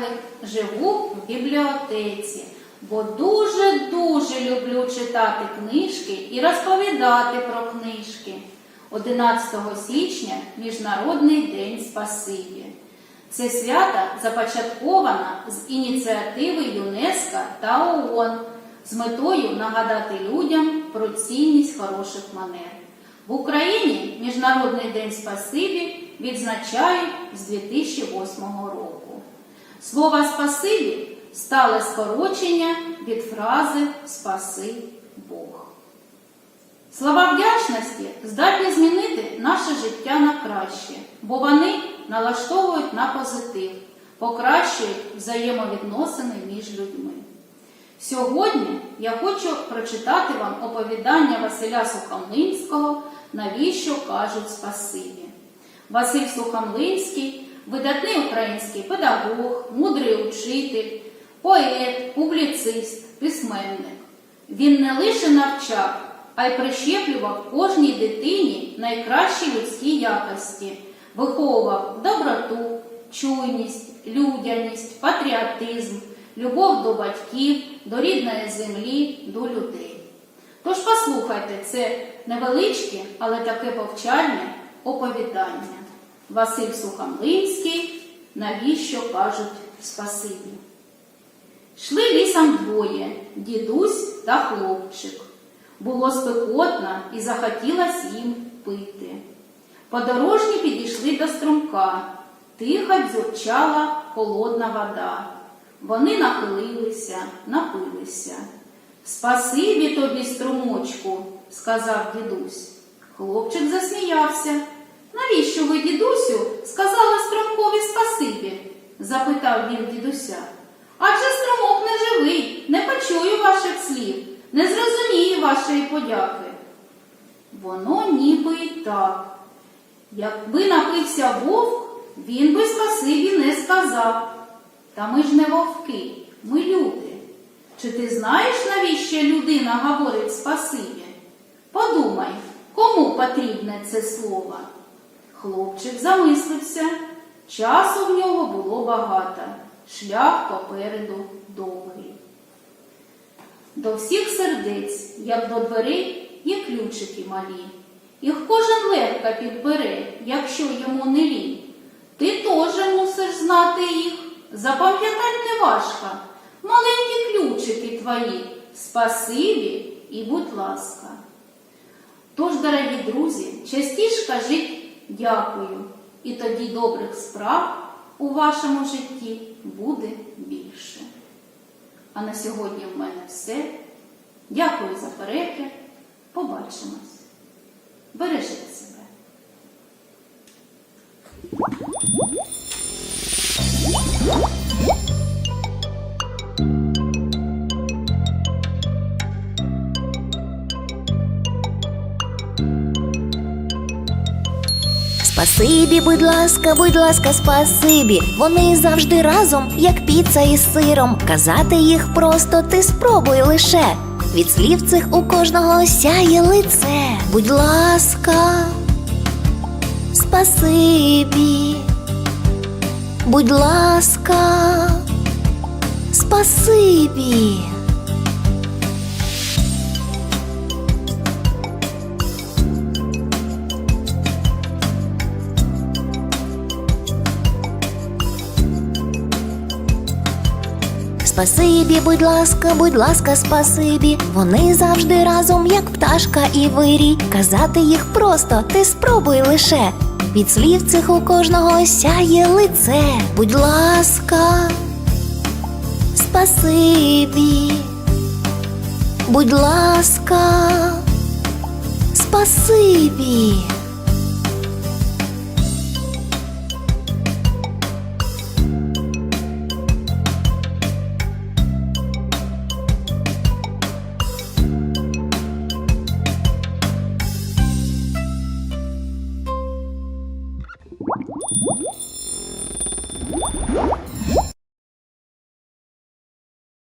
читайлик, живу в бібліотеці, бо дуже-дуже люблю читати книжки і розповідати про книжки. 11 січня Міжнародний день Спасибі. Це свято започатковано з ініціативи ЮНЕСКО та ООН з метою нагадати людям про цінність хороших манер. В Україні Міжнародний день Спасибі відзначають з 2008 року. Слово спасибі стало скорочення від фрази Спаси Бог. Слова вдячності здатні змінити наше життя на краще, бо вони налаштовують на позитив, покращують взаємовідносини між людьми. Сьогодні я хочу прочитати вам оповідання Василя Сухомлинського Навіщо кажуть спасибі. Василь Сухомлинський видатний український педагог, мудрий учитель, поет, публіцист, письменник. Він не лише навчав, а й прищеплював кожній дитині найкращі людські якості, виховував доброту, чуйність, людяність, патріотизм, любов до батьків, до рідної землі, до людей. Тож послухайте це невеличке, але таке повчальне оповідання. Василь Сухомлинський, навіщо кажуть спасибі. Шли лісом двоє, дідусь та хлопчик. Було спекотно і захотілось їм пити. Подорожні підійшли до струмка, тихо дзюрчала холодна вода. Вони нахилилися, напилися. Спасибі тобі, струмочку, сказав дідусь. Хлопчик засміявся. Дідусю, сказали струмкові спасибі? запитав він дідуся. Адже струмок не живий, не почую ваших слів, не зрозумію вашої подяки. Воно ніби і так. Якби напився вовк, він би спасибі не сказав. Та ми ж не вовки, ми люди. Чи ти знаєш, навіщо людина говорить спасибі? Подумай, кому потрібне це слово? Хлопчик замислився. Часу в нього було багато, шлях попереду довгий. До всіх сердець, як до дверей, є ключики малі. Їх кожен легко підбере, якщо йому не лінь. Ти теж мусиш знати їх, запам'ятати не важко. Маленькі ключики твої, спасибі і будь ласка. Тож, дорогі друзі, частіше кажіть дякую, і тоді добрих справ у вашому житті буде більше. А на сьогодні в мене все. Дякую за перегляд. Побачимось. Бережіть себе. Спасибі, будь ласка, будь ласка, спасибі. Вони завжди разом, як піца із сиром. Казати їх просто ти спробуй лише. Від слів цих у кожного сяє лице. Будь ласка, спасибі. Будь ласка, спасибі. Спасибі, будь ласка, будь ласка, спасибі. Вони завжди разом, як пташка і вирій. Казати їх просто, ти спробуй лише. Від слів цих у кожного сяє лице. Будь ласка, спасибі. Будь ласка, спасибі.